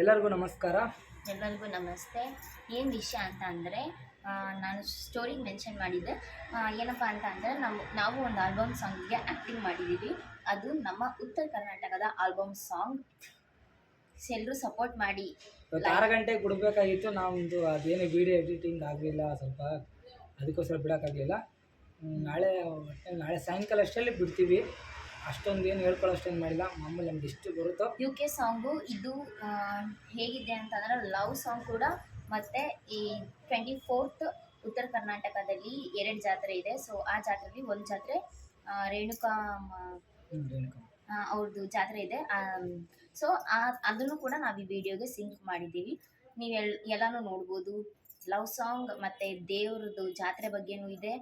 ಎಲ್ಲರಿಗೂ ನಮಸ್ಕಾರ. ಎಲ್ಲರಿಗೂ ನಮಸ್ತೆ. ಏನು ವಿಷಯ ಅಂತ ಅಂದರೆ ನಾನು ಸ್ಟೋರಿ ಮೆನ್ಷನ್ ಮಾಡಿದ್ದೆ. ಏನಪ್ಪ ಅಂತ ಅಂದರೆ ನಮ್ಮ ನಾವು ಒಂದು ಆಲ್ಬಮ್ ಸಾಂಗ್ಗೆ ಆ್ಯಕ್ಟಿಂಗ್ ಮಾಡಿದ್ದೀವಿ ಅದು ನಮ್ಮ ಉತ್ತರ ಕರ್ನಾಟಕದ ಆಲ್ಬಮ್ ಸಾಂಗ್ ಎಲ್ಲರೂ ಸಪೋರ್ಟ್ ಮಾಡಿ. ಇವತ್ತು ಆರು ಗಂಟೆಗೆ ಬಿಡಬೇಕಾಗಿತ್ತು. ನಾವೊಂದು ಅದೇನು ವಿಡಿಯೋ ಎಡಿಟಿಂಗ್ ಆಗಲಿಲ್ಲ ಸ್ವಲ್ಪ ಅದಕ್ಕೋಸ್ಕರ ಬಿಡೋಕ್ಕಾಗಲಿಲ್ಲ. ನಾಳೆ ಒಟ್ನಲ್ಲಿ ನಾಳೆ ಸಾಯಂಕಾಲ ಅಷ್ಟರಲ್ಲಿ ಬಿಡ್ತೀವಿ. ಅಷ್ಟೊಂದು ಏನು ಹೇಳ್ಕೊಳ್ಳೋ ಅಷ್ಟೊಂದು ಮಾಡಿಲ್ಲ. ಮಾಮೂಲಿ ನಮ್ಗೆ ಇಷ್ಟು ಬರುತ್ತೋ. ಯು ಕೆ ಸಾಂಗು ಇದು ಆ, ಹೇಗಿದೆ ಅಂತಂದ್ರೆ ಲವ್ ಸಾಂಗ್ ಕೂಡ ಮತ್ತೆ ಈ ಟ್ವೆಂಟಿ ಫೋರ್ತ್ ಉತ್ತರ ಕರ್ನಾಟಕದಲ್ಲಿ ಎರಡು ಜಾತ್ರೆ ಇದೆ. ಸೊ ಆ ಜಾತ್ರೆಯಲ್ಲಿ ಒಂದು ಜಾತ್ರೆ ಆ, ರೇಣುಕಾ ಮ- ಹ್ಞೂ ರೇಣುಕಾ. ಆ, ಅವ್ರದ್ದು ಜಾತ್ರೆ ಇದೆ. ಸೊ ಅದನ್ನು ಕೂಡ ನಾವು ಈ ವಿಡಿಯೋಗೆ ಸಿಂಕ್ ಮಾಡಿದ್ದೀವಿ. ನೀವು ಎಲ್ ಎಲ್ಲನೂ ನೋಡ್ಬೋದು. ಲವ್ ಸಾಂಗ್ ಮತ್ತು ದೇವ್ರದ್ದು ಜಾತ್ರೆ ಬಗ್ಗೆನೂ ಇದೆ.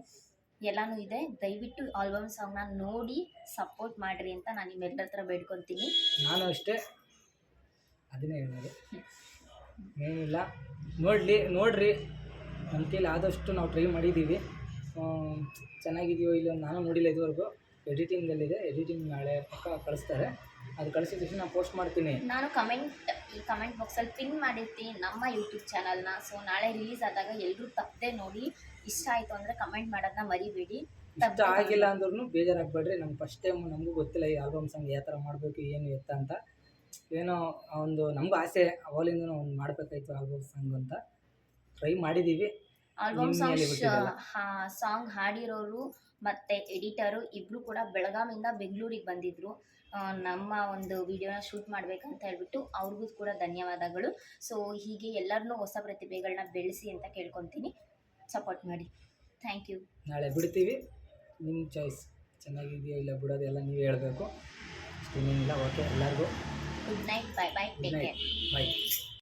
ಎಲ್ಲನೂ ಇದೆ. ದಯವಿಟ್ಟು ಆಲ್ಬಮ್ ಸಾಂಗ್ನ ನೋಡಿ ಸಪೋರ್ಟ್ ಮಾಡಿರಿ ಅಂತ ನಾನು ನಿಮ್ಮೆಲ್ಲರ ಹತ್ರ ಬೇಡ್ಕೊತೀನಿ. ನಾನು ಅಷ್ಟೇ ಅದನ್ನೇ ಹೇಳಿದೆ. ಏನಿಲ್ಲ ನೋಡಲಿ ನೋಡ್ರಿ. ನಮ್ಮ ಕೈಲಿ ಆದಷ್ಟು ನಾವು ಟ್ರೈ ಮಾಡಿದ್ದೀವಿ ಚೆನ್ನಾಗಿದೆಯೋ ಇಲ್ಲ ನಾನು ನೋಡಿಲ್ಲ ಇದುವರೆಗೂ. ಎಡಿಟಿಂಗಲ್ಲಿದೆ ಎಡಿಟಿಂಗ್ ನಾಳೆ ಪಕ್ಕ ಕಳಿಸ್ತಾರೆ. ಅದು ಕಳಿಸಿದ ತಕ್ಷಣ ನಾನು ಪೋಸ್ಟ್ ಮಾಡ್ತೀನಿ. ನಾನು ಕಮೆಂಟ್ ಈ ಕಮೆಂಟ್ ಬಾಕ್ಸಲ್ಲಿ ಪಿನ್ ಮಾಡಿರ್ತೀನಿ ನಮ್ಮ ಯೂಟ್ಯೂಬ್ ಚಾನಲ್ನ ಸೊ ನಾಳೆ ರಿಲೀಸ್ ಆದಾಗ ಎಲ್ಲರೂ ತಪ್ಪದೆ ನೋಡಿ ಇಷ್ಟ ಆಯಿತು ಅಂದರೆ ಕಮೆಂಟ್ ಮಾಡೋದನ್ನ ಮರಿಬೇಡಿ. ಇಷ್ಟ ಆಗಿಲ್ಲ ಅಂದ್ರೂ ಬೇಜಾರಾಗಬೇಡ್ರಿ. ನಮ್ಗೆ ಫಸ್ಟ್ ಟೈಮ್ ನಮಗೂ ಗೊತ್ತಿಲ್ಲ ಈ ಆಲ್ಬಮ್ ಸಾಂಗ್ ಯಾವ ಥರ ಮಾಡಬೇಕು ಏನು ಎತ್ತ ಅಂತ. ಏನೋ ಒಂದು ನಮಗೂ ಆಸೆ ಅವಾಗಿಂದ ಒಂದು ಮಾಡಬೇಕಾಯ್ತು ಆಲ್ಬಮ್ ಸಾಂಗ್ ಅಂತ. ಟ್ರೈ ಮಾಡಿದ್ದೀವಿ ಆಲ್ಬಮ್ ಸಾಂಗ್. ಸಾಂಗ್ ಹಾಡಿರೋರು ಮತ್ತೆ ಎಡಿಟರು ಇಬ್ರು ಕೂಡ ಬೆಳಗಾವಿಯಿಂದ ಬೆಂಗಳೂರಿಗೆ ಬಂದಿದ್ರು. ನಮ್ಮ ಒಂದು ವಿಡಿಯೋನ ಶೂಟ್ ಮಾಡ್ಬೇಕಂತ ಹೇಳ್ಬಿಟ್ಟು ಅವ್ರಿಗೂ ಕೂಡ ಧನ್ಯವಾದಗಳು. ಸೊ ಹೀಗೆ ಎಲ್ಲರನ್ನೂ ಹೊಸ ಪ್ರತಿಭೆಗಳನ್ನ ಬೆಳೆಸಿ ಅಂತ ಕೇಳ್ಕೊತೀನಿ. ಸಪೋರ್ಟ್ ಮಾಡಿ. ಥ್ಯಾಂಕ್ ಯು ನಾಳೆ ಬಿಡ್ತೀವಿ. ನಿಮ್ಮ ಚಾಯ್ಸ್ ಚೆನ್ನಾಗಿದೆಯೋ ಇಲ್ಲ ಬಿಡೋದು ಎಲ್ಲ ನೀವು ಹೇಳಬೇಕು. ಇಲ್ಲ ಓಕೆ ಎಲ್ಲರಿಗೂ good night bye bye take care bye